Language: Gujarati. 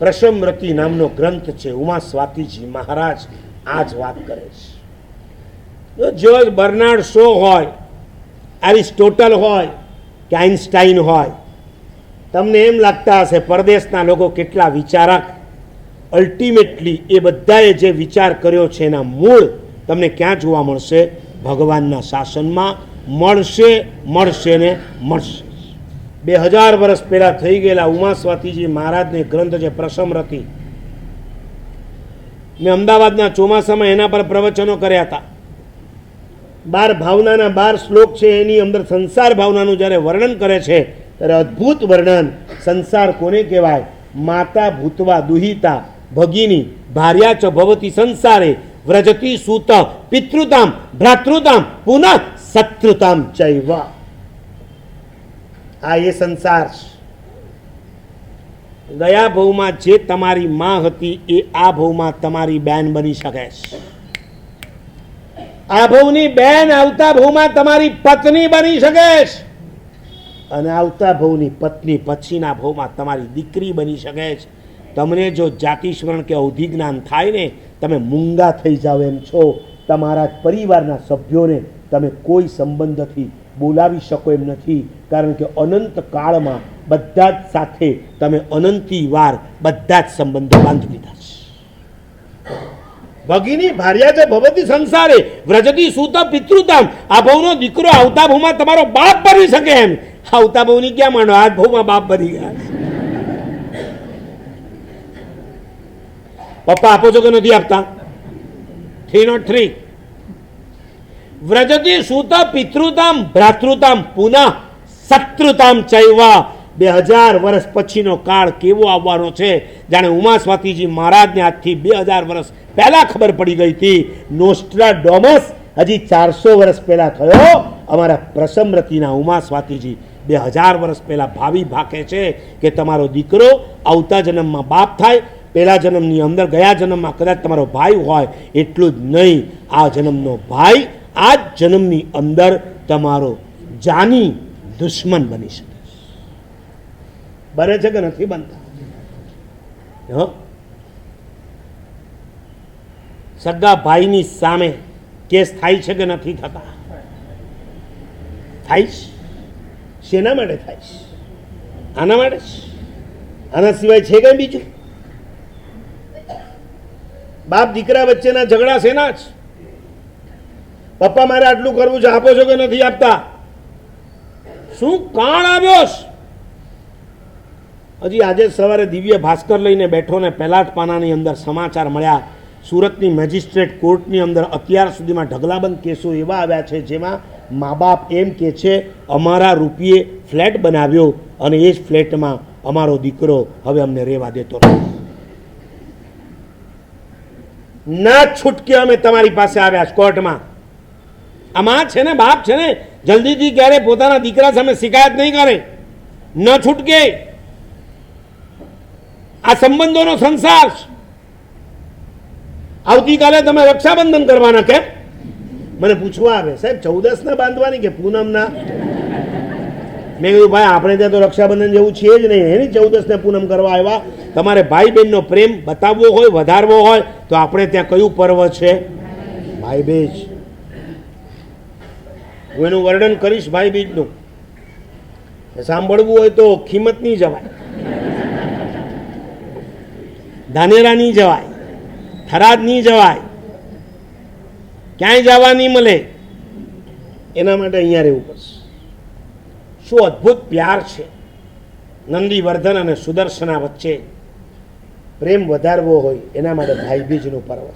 પ્રશમરતી નામનો ગ્રંથ છે. ઉમા સ્વાતિજી મહારાજ આ જ વાત કરે છે. જો બર્નાર્ડ શો હોય, એરિસ્ટોટલ હોય, કે આઇન્સ્ટાઈન હોય, તમને એમ લાગતા હશે પરદેશના લોકો કેટલા વિચારક. અલ્ટિમેટલી એ બધાએ જે વિચાર કર્યો છે એના મૂળ તમને ક્યાં જોવા મળશે? ભગવાનના શાસનમાં. મળશે મળશે ને મળશે. બે હજાર વર્ષ પહેલાં થઈ ગયેલા ઉમા સ્વાતિજી મહારાજને ગ્રંથ છે પ્રસમરતી મેં અમદાવાદના ચોમાસામાં એના પર પ્રવચનો કર્યા હતા. બાર ભાવનાના બાર શ્લોક છે, એની અંદર સંસાર ભાવનાનું જ્યારે વર્ણન કરે છે, ત્યારે અદ્ભુત વર્ણન સંસાર કોને કહેવાય? માતા ભૂતવા દુહિતા ભગીની ભાર્યા ચ ભવતી સંસારે વ્રજતી સૂત પિતૃતામ ભ્રાતૃતામ પુનઃ શત્રુતામ ચૈવ. આ એ સંસાર ગયા ભવમાં જે તમારી માં હતી એ આ ભવમાં તમારી બેન બની શકે આ ભવની બેન આવતા ભવમાં તમારી પત્ની બની શકે અને આવતા ભવની પત્ની પછીના ભવમાં તમારી દીકરી બની શકે છે. તમને જો જાતિસ્મરણ કે અવધિ જ્ઞાન થાય ને, તમે મૂંગા થઈ જાઓ એમ છો. તમારા પરિવારના સભ્યોને તમે કોઈ સંબંધથી બોલાવી શકો એમ નથી. કારણ કે અનંત કાળમાં બધા જ સાથે તમે અનંતી વાર બધા જ સંબંધો બાંધી લીધા છે. ભગીની ભાર્યા છે ભવતી સંસારે વ્રજતી સુત પિતૃતામ, આ ભવનો દીકરો આવતા ભવમાં તમારો બાપ બની શકે એમ. આવતા ભવની ક્યાં માનો આ ભવમાં બાપ બની ગયા. પપ્પા આપો છો કે નથી આપતા? થ્રી નોટ થ્રી વ્રજતી સૂત પિતૃતામ, ભ્રાતૃતામ, પુનઃ શત્રુતામ ચૈવા. બે હજાર વર્ષ પછીનો કાળ કેવો આવવાનો છે? જાણે ઉમા સ્વાતિજી મહારાજને આજથી બે હજાર વર્ષ પહેલાં ખબર પડી ગઈ હતી. નોસ્ટ્રા ડોમસ હજી ચારસો વર્ષ પહેલાં થયો. અમારા પ્રસમરતીના ઉમા સ્વાતિજી બે હજાર વર્ષ પહેલાં ભાવિ ભાકે છે કે તમારો દીકરો આવતા જન્મમાં બાપ થાય, પહેલા જન્મની અંદર ગયા જન્મમાં કદાચ તમારો ભાઈ હોય, એટલું જ નહીં. આ જન્મનો ભાઈ આ જ જન્મની અંદર તમારો જાની દુશ્મન બની શકે બને છે કે નથી બનતા? સગા ભાઈની સામે કેસ થાય છે કે નથી થતા? થાય શેના માટે થાય આના માટે આના સિવાય છે કઈ બીજું? બાપ દીકરા વચ્ચેના ઝઘડા શેના જ પપ્પા મારે આટલું કરવું છે, આપો છો કે નથી આપતા? શું કાણ આવ્યો હજી આજે સવારે દિવ્ય ભાસ્કર લઈને બેઠો ને પહેલા જ પાનાની અંદર સમાચાર મળ્યા. સુરતની મેજિસ્ટ્રેટ કોર્ટની અંદર અત્યાર સુધીમાં ઢગલાબંધ કેસો એવા આવ્યા છે જેમાં મા બાપ એમ કે છે, અમારા રૂપિયે ફ્લેટ બનાવ્યો અને એ જ ફ્લેટમાં અમારો દીકરો હવે અમને રહેવા દેતો ના છૂટકે અમે તમારી પાસે આવ્યા કોર્ટમાં. આ માં છે ને બાપ છે ને જલ્દીથી ક્યારે પોતાના દીકરા સામે શિકાયત નહીં કરે? ન છૂટકે. આ સંબંધોનો સંસાર. આવતીકાલે તમે રક્ષાબંધન કરવાના કેમ? મને પૂછવા આવે સાહેબ ચૌદસ ના બાંધવાની કે પૂનમના? મેં કીધું ભાઈ આપણે ત્યાં તો રક્ષાબંધન જેવું છે જ નહીં એની ચૌદસ ને પૂનમ કરવા આવ્યા. તમારે ભાઈ બહેનનો પ્રેમ બતાવવો હોય વધારવો હોય તો આપણે ત્યાં કયું પર્વ છે? ભાઈ બીજ હું એનું વર્ણન કરીશ ભાઈ બીજનું. સાંભળવું હોય તો ખીમત નહીં જવાય. ધાનેરા નહીં જવાય. થરાદ નહીં જવાય. ક્યાંય જવા નહીં મળે. એના માટે અહીંયા રહેવું પડશે શું અદ્ભુત પ્યાર છે. નંદીવર્ધન અને સુદર્શના વચ્ચે પ્રેમ વધારવો હોય એના માટે ભાઈબીજનું પર્વ